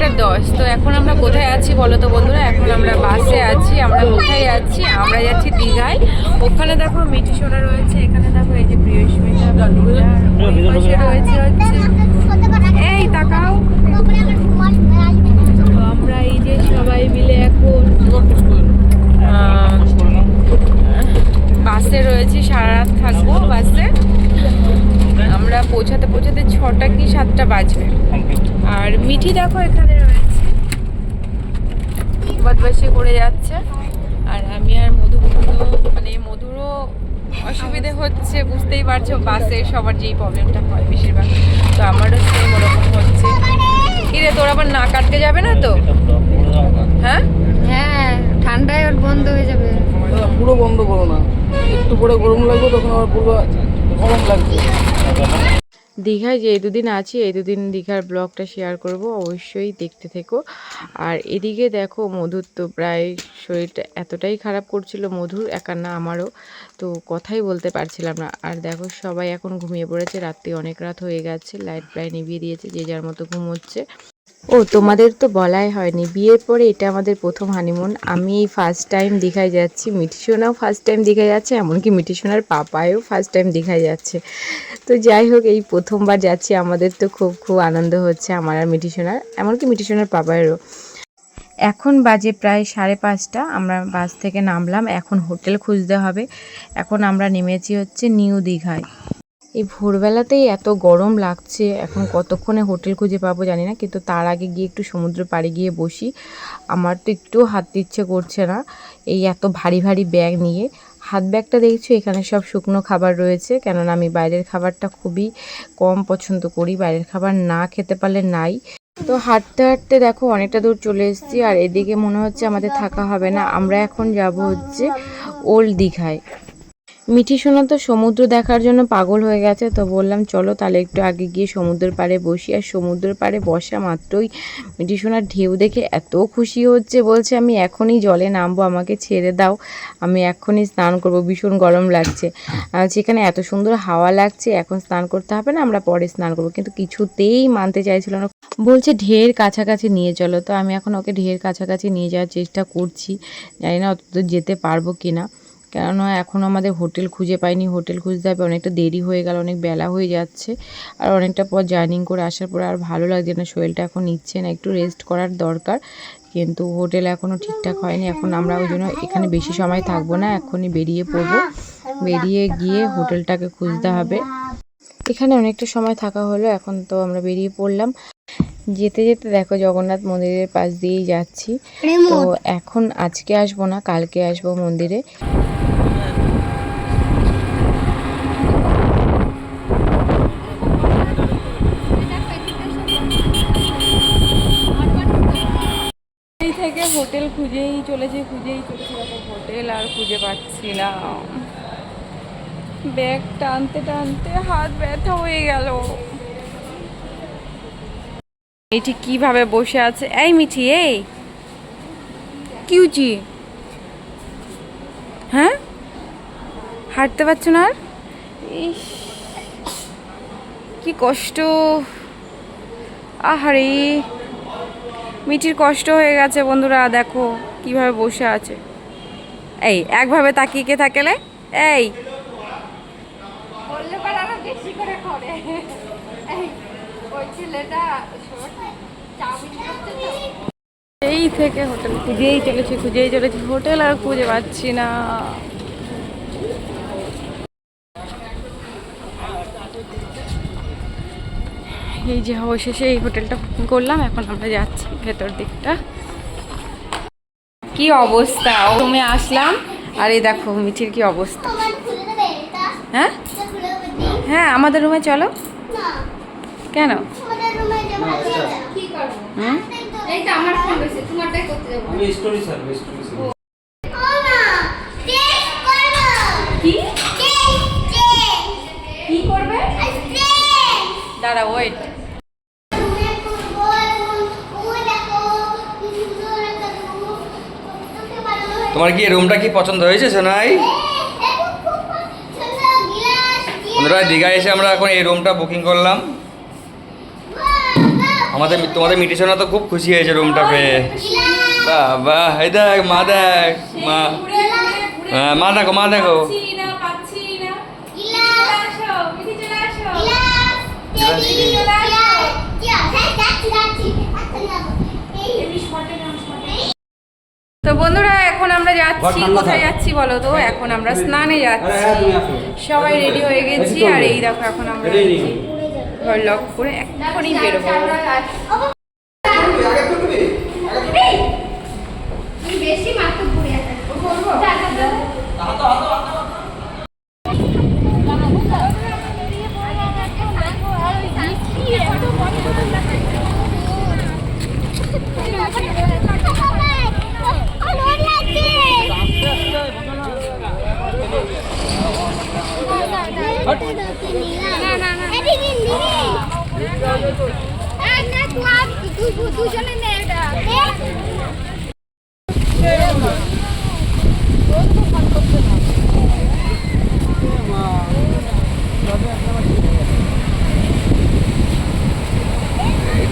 এগারোটা দশ। তো এখন আমরা কোথায় আছি বলো তো বন্ধুরা? এখন আমরা বাসে আছি, আমরা কোথায় যাচ্ছি আমরা যাচ্ছি দীঘায়। ওখানে দেখো মিঠি সোনা রয়েছে, এখানে দেখো এই যে প্রিয়স্মিতা রয়েছে হচ্ছে এই তাকাও। আমরা এই যে সবাই মিলে এখন বাসে রয়েছি, সারা রাত থাকব বাসে। পৌঁছাতে পৌঁছাতে ছটা কি সাতটা বাজবে। আর মিঠি দেখো এখানে রয়েছে। বদমাসি করে যাচ্ছে। আর আমি আর মধু মানে মধুরও অসুবিধে হচ্ছে বুঝতেই পারছ বাসে সবার যেই প্রবলেমটা হয় বেশিরভাগ। তো আমারও সেম ওরকম হচ্ছে। কিরে তোর আবার না কাটতে যাবে না তো? হ্যাঁ? হ্যাঁ ঠান্ডায় ওর বন্ধ হয়ে যাবে। পুরো বন্ধ করো না। একটু পরে গরম লাগবে তখন আবার পুরো গরম লাগবে। দীঘায় যে দুদিন আছি এই দুদিন দীঘার ব্লগটা শেয়ার করব, অবশ্যই দেখতে থেকো। আর এদিকে দেখো মধুর তো প্রায় শরীরটা এতটাই খারাপ করছিল, মধুর একার না আমারও। তো কথাই বলতে পারছিলাম না। আর দেখো সবাই এখন ঘুমিয়ে পড়েছে, রাত্রি অনেক রাত হয়ে গেছে লাইট প্রায় নিভিয়ে দিয়েছে, যে যার মতো ঘুমোচ্ছে। ও, তোমাদের তো বলাই হয়নি। বিয়ের পরে এটা আমাদের প্রথম হানিমুন আমি ফার্স্ট টাইম দীঘায় যাচ্ছি। মিঠিসোনাও ফার্স্ট টাইম দীঘায় যাচ্ছে, এমনকি মিঠিসোনার পাপায়ও ফার্স্ট টাইম দীঘায় যাচ্ছে। তো যাই হোক, এই প্রথমবার যাচ্ছি। আমাদের তো খুব খুব আনন্দ হচ্ছে আমার আর মিঠিসোনার, এমনকি মিঠিসোনার পাপায়েরও। এখন বাজে প্রায় সাড়ে পাঁচটা। আমরা বাস থেকে নামলাম। এখন হোটেল খুঁজতে হবে। এখন আমরা নেমেছি হচ্ছে নিউ দীঘায়। এই ভোরবেলাতেই এত গরম লাগছে, এখন কতক্ষণে হোটেল খুঁজে পাবো জানি না, কিন্তু তার আগে গিয়ে একটু সমুদ্র পাড়ে গিয়ে বসি। আমার তো একটু হাঁটতে ইচ্ছে করছে না, এই এত ভারী ভারী ব্যাগ নিয়ে। হাত ব্যাগটা দেখছ? এখানে সব শুকনো খাবার রয়েছে, কেননা আমি বাইরের খাবারটা খুবই কম পছন্দ করি, বাইরের খাবার না খেতে পারলে নাই। তো হাঁটতে হাঁটতে দেখো, অনেকটা দূর চলে এসেছি, আর এদিকে মনে হচ্ছে আমাদের থাকা হবে না। আমরা এখন যাব হচ্ছে ওল্ড দীঘায়। মিঠি সোনা তো সমুদ্র দেখার জন্য পাগল হয়ে গেছে, তো বললাম, চলো তাহলে একটু আগে গিয়ে সমুদ্রের পাড়ে বসি। আর সমুদ্রের পাড়ে বসা মাত্রই মিঠি সোনার ঢেউ দেখে এত খুশি হচ্ছে, বলছে, আমি এখনই জলে নামবো, আমাকে ছেড়ে দাও, আমি এখনই স্নান করব, ভীষণ গরম লাগছে। যেখানে এত সুন্দর হাওয়া লাগছে, এখন স্নান করতে হবে না, আমরা পরে স্নান করব, কিন্তু কিছুতেই মানতে চাইছিল না। বলছে, ঢের কাছাকাছি নিয়ে চলো। তো আমি এখন ওকে ঢের কাছাকাছি নিয়ে যাওয়ার চেষ্টা করছি, জানি না অত যেতে পারব কি না কেননা এখন আমাদের হোটেল খুঁজে পাইনি হোটেল খুঁজতে হবে অনেকটা দেরি হয়ে গেল অনেক বেলা হয়ে যাচ্ছে আর অনেকটা পর জার্নিং করে আসার পরে আর ভালো লাগছে না শরীরটা এখন নিচ্ছে না একটু রেস্ট করার দরকার কিন্তু হোটেল এখনও ঠিকঠাক হয়নি এখন আমরা ওই জন্য এখানে বেশি সময় থাকব না এখনই বেরিয়ে পড়ব বেরিয়ে গিয়ে হোটেলটাকে খুঁজতে হবে। এখানে অনেকটা সময় থাকা হলো এখন তো আমরা বেরিয়ে পড়লাম। যেতে যেতে দেখো জগন্নাথ মন্দিরের পাশ দিয়েই যাচ্ছি। তো এখন আজকে আসব না কালকে আসব মন্দিরে। থেকে হোটেল খুঁজেই চলেছে খুঁজেই চলেছে হোটেল আর খুঁজে পাচ্ছি না ব্যাগ টানতে টানতে হাত ব্যথা হয়ে গেল। এইটি কীভাবে বসে আছে? এই মিঠি, এই। কিউচি হ্যাঁ? হাঁটতে পারছ না আর? কি কষ্ট। আহারে। মিঠির কষ্ট হয়ে গেছে বন্ধুরা দেখো কীভাবে বসে আছে। এই একভাবে তাকিয়ে কে থাকেলে এই। এই থেকে হোটেল খুঁজেই চলেছি খুঁজেই চলেছি হোটেল আর খুঁজে পাচ্ছি না। এই যে অবশেষে এই হোটেলটা বুকিং করলাম এখন আমরা যাচ্ছি ভেতর দিকটা। কি অবস্থা? রুমে আসলাম আর এই দেখো মিঠির কি অবস্থা। হ্যাঁ? হ্যাঁ আমাদের রুমে চলো। কেন? হুম? এই তো আমার ফোন তোমারটাই করতে যাব। আমি স্টোরি স্যার কি কি করবে দাঁড়া ওয়েট তোমার কি রুমটা কি পছন্দ হয়েছে, সোনাই? বন্ধুরা দীঘায় এসে আমরা এখন এই রুমটা বুকিং করলাম। আমাদের তোমাদের মিটি সোনা তো খুব খুশি হয়েছে রুমটা পেয়ে। বাহ, এই দেখ, মা দেখ, মা। হ্যাঁ মা দেখো মা দেখো। তো বন্ধুরা এখন আমরা যাচ্ছি কোথায় যাচ্ছি বলো তো? এখন আমরা স্নানে যাচ্ছি। সবাই রেডি হয়ে গেছি আর এই দেখো এখন আমরা ঘর লক করে এখনই বেরোবো।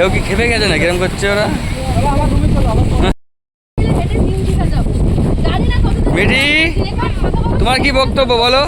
ঢেউ কি খেপে গেছে না কিরম করছে ওরা? মিঠি তোমার কি বক্তব্য বলো?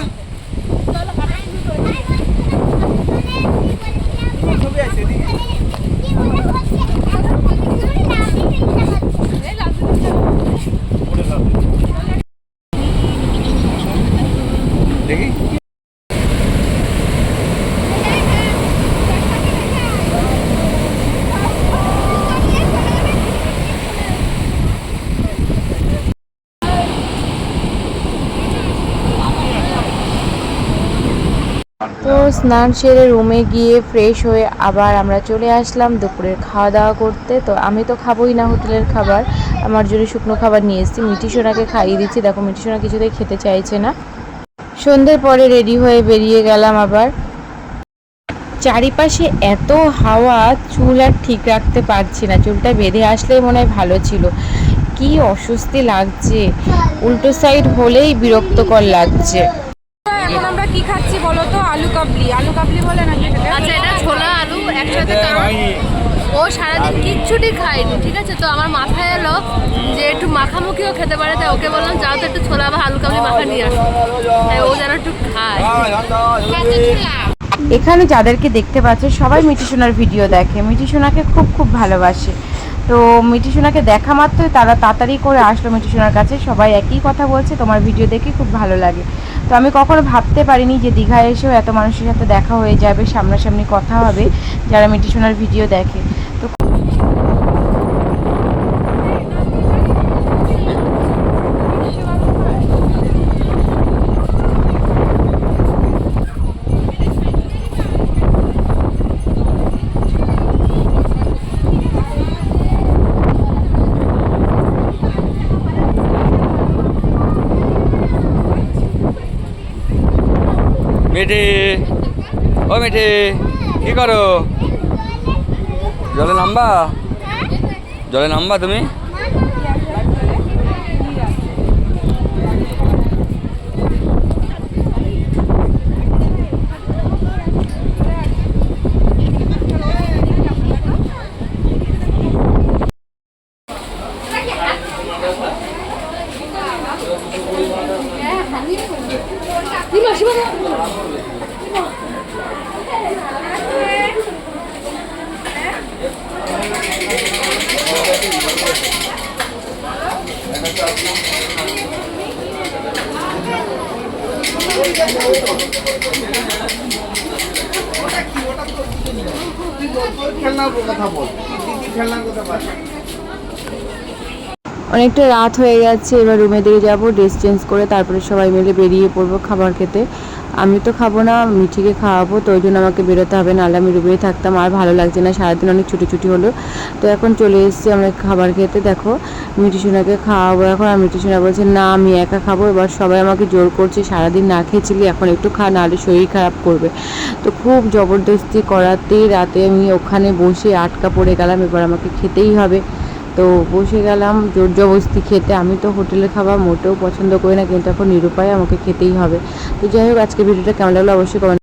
তো স্নান সেরে রুমে গিয়ে ফ্রেশ হয়ে আবার আমরা চলে আসলাম দুপুরের খাওয়া দাওয়া করতে। তো আমি তো খাবোই না হোটেলের খাবার। আমার জন্য শুকনো খাবার নিয়ে এসেছি। মিঠি সোনাকে খাইয়ে দিচ্ছি। দেখো, মিঠি সোনা কিছুতেই খেতে চাইছে না। সন্ধ্যের পরে রেডি হয়ে বেরিয়ে গেলাম আবার। চারিপাশে এত হাওয়া, চুল আর ঠিক রাখতে পারছি না। চুলটা বেঁধে আসলেই মনে হয় ভালো ছিল। কি অস্বস্তি লাগছে। উল্টো সাইড হলেই বিরক্তকর লাগছে। কি খাচ্ছি বলো তো? আলু কাবলি। আলু কাবলি বলে না আচ্ছা এটা ছোলা আলু একসাথে কারণ ও সারাদিন কিচ্ছুটি খায়নি ঠিক আছে? তো আমার মাথায় এলো যে একটু মাখামুখিও খেতে পারে তাই ওকে বললাম যাও তো একটু ছোলা বা আলু কাবলি মাখা নিয়ে আসো। তাই ও যেন একটু খায়। এখানে যাদেরকে দেখতে পাচ্ছে সবাই মিঠি সোনার ভিডিও দেখে। মিঠি সোনাকে খুব খুব ভালোবাসে। তো মিটিসোনাকে দেখা মাত্রই তারা তাড়াতাড়ি করে আসলো মিটিসোনার কাছে। সবাই একই কথা বলছে, তোমার ভিডিও দেখে খুব ভালো লাগে। তো আমি কখনো ভাবতে পারিনি যে দীঘায় এসেও এত মানুষের সাথে দেখা হয়ে যাবে, সামনাসামনি কথা হবে, যারা মিটিসোনার ভিডিও দেখে তো মিঠি। ও মিঠি কি করো? জলে নামবা? জলে নামবা তুমি? অনেকটা রাত হয়ে গেছে, এবার রুমে দিকে যাব ড্রেস চেঞ্জ করে তারপরে সবাই মিলে বেরিয়ে পড়ব খাবার খেতে। আমি তো খাব না, মিঠিকে খাওয়াবো, তো ওই জন্য আমাকে বেরোতে হবে, নাহলে আমি রুমেই থাকতাম, আর ভালো লাগছে না, সারাদিন অনেক ছুটি ছুটি হলো। তো এখন চলে এসেছি আমরা খাবার খেতে, দেখো, মিঠি সোনাকে খাওয়াবো এখন, আর মিঠি সোনা বলছে, না, আমি একা খাব। এবার সবাই আমাকে জোর করছে, সারাদিন না খেয়েছিলি এখন একটু খা, নাহলে শরীর খারাপ করবে। তো খুব জবরদস্তি করাতেই রাতে আমি ওখানে বসে আটকা পড়ে গেলাম, এবার আমাকে খেতেই হবে। তো বসে গেলাম জোর জবস্তি খেতে। আমি তো হোটেলের খাবার মোটেও পছন্দ করি না, কিন্তু এখন নিরুপায় আমাকে খেতেই হবে। তো যাই হোক আজকে ভিডিওটা কেমন লাগল অবশ্যই